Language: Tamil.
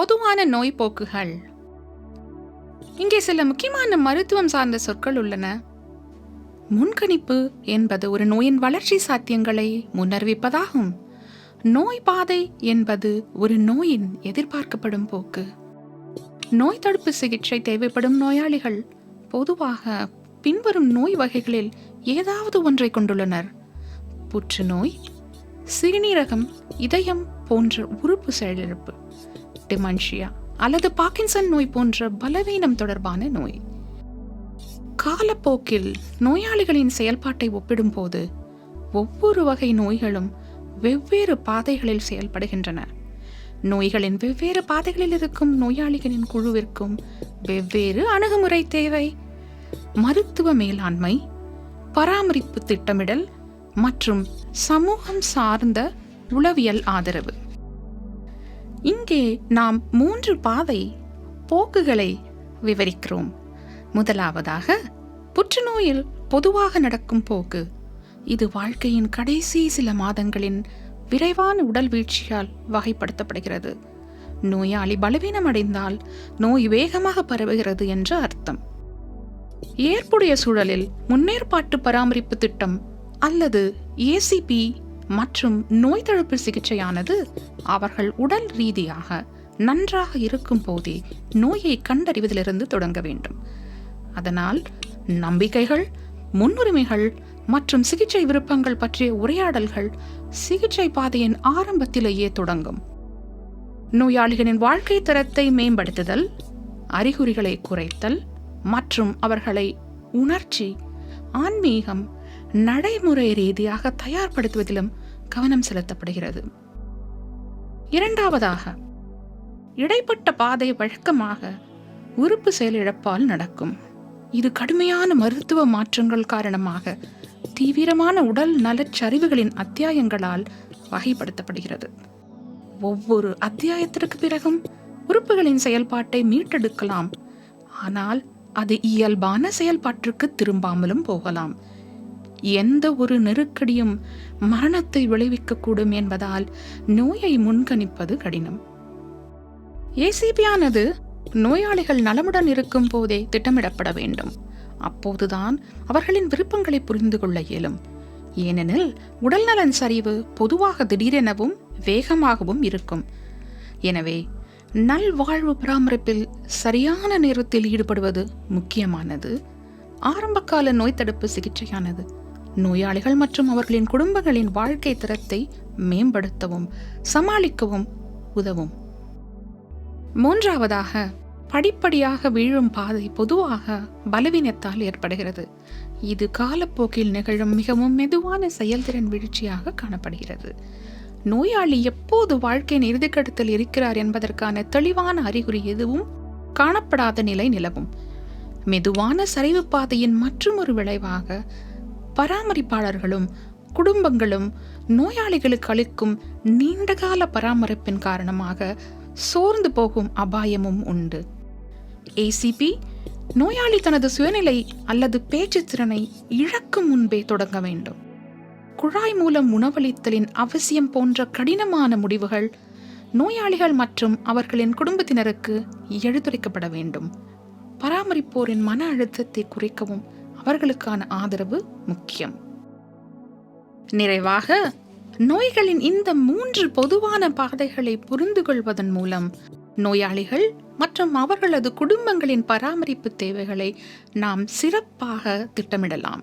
பொதுவான நோய் போக்குகள். இங்கே சில முக்கியமான மருத்துவம் சார்ந்த சொற்கள் உள்ளன. முன்கணிப்பு என்பது ஒரு நோயின் வளர்ச்சி சாத்தியங்களை முன்னறிவிப்பதாகும். நோய் பாதை என்பது ஒரு நோயின் எதிர்பார்க்கப்படும் போக்கு. நோய் தடுப்பு சிகிச்சை தேவைப்படும் நோயாளிகள் பொதுவாக பின்வரும் நோய் வகைகளில் ஏதாவது ஒன்றை கொண்டுள்ளனர். புற்றுநோய் சிறுநீரகம் இதயம் போன்ற உறுப்பு செயலிழப்பு. டிமன்ஷியா அல்லது பாக்கின்சன் நோய் போன்ற பலவீனம் தொடர்பான நோய்? காலப்போக்கில் நோயாளிகளின் செயல்பாட்டை ஒப்பிடும்போது ஒவ்வொரு வகை நோய்களும் வெவ்வேறு பாதைகளில் செயல்படுகின்றன. நோய்களின் வெவ்வேறு பாதைகளில் இருக்கும் நோயாளிகளின் குழுவிற்கும் வெவ்வேறு அணுகுமுறை தேவை. மருத்துவ மேலாண்மை பராமரிப்பு திட்டமிடல் மற்றும் சமூகம் சார்ந்த உளவியல் ஆதரவு. இங்கே நாம் மூன்று பாதை போக்குகளை விவரிக்கிறோம். முதலாவதாக புற்றுநோயில் பொதுவாக நடக்கும் போக்கு. இது வாழ்க்கையின் கடைசி சில மாதங்களின் விரைவான உடல் வீழ்ச்சியால் வகைப்படுத்தப்படுகிறது. நோயாளி பலவீனமடைந்தால் நோய் வேகமாக பரவுகிறது என்று அர்த்தம். ஏற்புடைய சூழலில் முன்னேற்பாட்டு பராமரிப்பு திட்டம் அல்லது ஏசிபி மற்றும் நோய் தடுப்பு சிகிச்சையானது அவர்கள் உடல் ரீதியாக நன்றாக இருக்கும் போதே நோயை கண்டறிவதிலிருந்து தொடங்க வேண்டும். அதனால் நம்பிக்கைகள் முன்னுரிமைகள் மற்றும் சிகிச்சை விருப்பங்கள் பற்றிய உரையாடல்கள் சிகிச்சை பாதையின் ஆரம்பத்திலேயே தொடங்கும். நோயாளிகளின் வாழ்க்கை தரத்தை மேம்படுத்துதல் அறிகுறிகளை குறைத்தல் மற்றும் அவர்களை உணர்ச்சி ஆன்மீகம் நடைமுறை ரீதியாக தயார்படுத்துவதிலும் கவனம் செலுத்தப்படுகிறது. இரண்டாவதாக இடைப்பட்ட பாதை வழக்கமாக உறுப்பு செயலிழப்பால் நடக்கும். இது கடுமையான மருத்துவ மாற்றங்கள் காரணமாக தீவிரமான உடல் நலச்சரிவுகளின் அத்தியாயங்களால் வகைப்படுத்தப்படுகிறது. ஒவ்வொரு அத்தியாயத்திற்கு பிறகும் உறுப்புகளின் செயல்பாட்டை மீட்டெடுக்கலாம். ஆனால் அது இயல்பான செயல்பாட்டிற்கு திரும்பாமலும் போகலாம். எந்த ஒரு நெருக்கடியும் மரணத்தை விளைவிக்கக்கூடும் என்பதால் நோயை முன்கணிப்பது கடினம். ஏசிபியானது நோயாளிகள் நலமுடன் இருக்கும் போதே திட்டமிடப்பட வேண்டும். அப்போதுதான் அவர்களின் விருப்பங்களை புரிந்து கொள்ள இயலும். ஏனெனில் உடல்நலன் சரிவு பொதுவாக திடீரெனவும் வேகமாகவும் இருக்கும். எனவே நல்வாழ்வு பராமரிப்பில் சரியான நேரத்தில் ஈடுபடுவது முக்கியமானது. ஆரம்பகால நோய் தடுப்பு சிகிச்சையானது. நோயாளிகள் மற்றும் அவர்களின் குடும்பங்களின் வாழ்க்கை தரத்தை மேம்படுத்தவும் சமாளிக்கவும் உதவும். மூன்றாவதாக படிப்படியாக வீழும் பாதை பொதுவாக பலவீனத்தால் ஏற்படுகிறது. இது காலப்போக்கில் நிகழும் மிகவும் மெதுவான செயல்திறன் வீழ்ச்சியாக காணப்படுகிறது. நோயாளி எப்போது வாழ்க்கையின் இறுதிக்கட்டத்தில் இருக்கிறார் என்பதற்கான தெளிவான அறிகுறி எதுவும் காணப்படாத நிலை நிலவும். மெதுவான சரிவு பாதையின் மற்றொரு விளைவாக பராமரிப்பாளர்களும் குடும்பங்களும் நோயாளிகளுக்கு அளிக்கும் நீண்டகால பராமரிப்பின் காரணமாக சோர்ந்து போகும் அபாயமும் உண்டு. ஏசிபி நோயாளி தனது சுயநிலை அல்லது பேச்சு திறனை இழக்கும் முன்பே தொடங்க வேண்டும். குழாய் மூலம் உணவளித்தலின் அவசியம் போன்ற கடினமான முடிவுகள் நோயாளிகள் மற்றும் அவர்களின் குடும்பத்தினருக்கு எடுத்துரைக்கப்பட வேண்டும். பராமரிப்போரின் மன அழுத்தத்தை குறைக்கவும் அவர்களுக்கான ஆதரவு முக்கியம். நிறைவாக நோய்களின் இந்த மூன்று பொதுவான பாதைகளை புரிந்து கொள்வதன் மூலம் நோயாளிகள் மற்றும் அவர்களது குடும்பங்களின் பராமரிப்பு தேவைகளை நாம் சிறப்பாக திட்டமிடலாம்.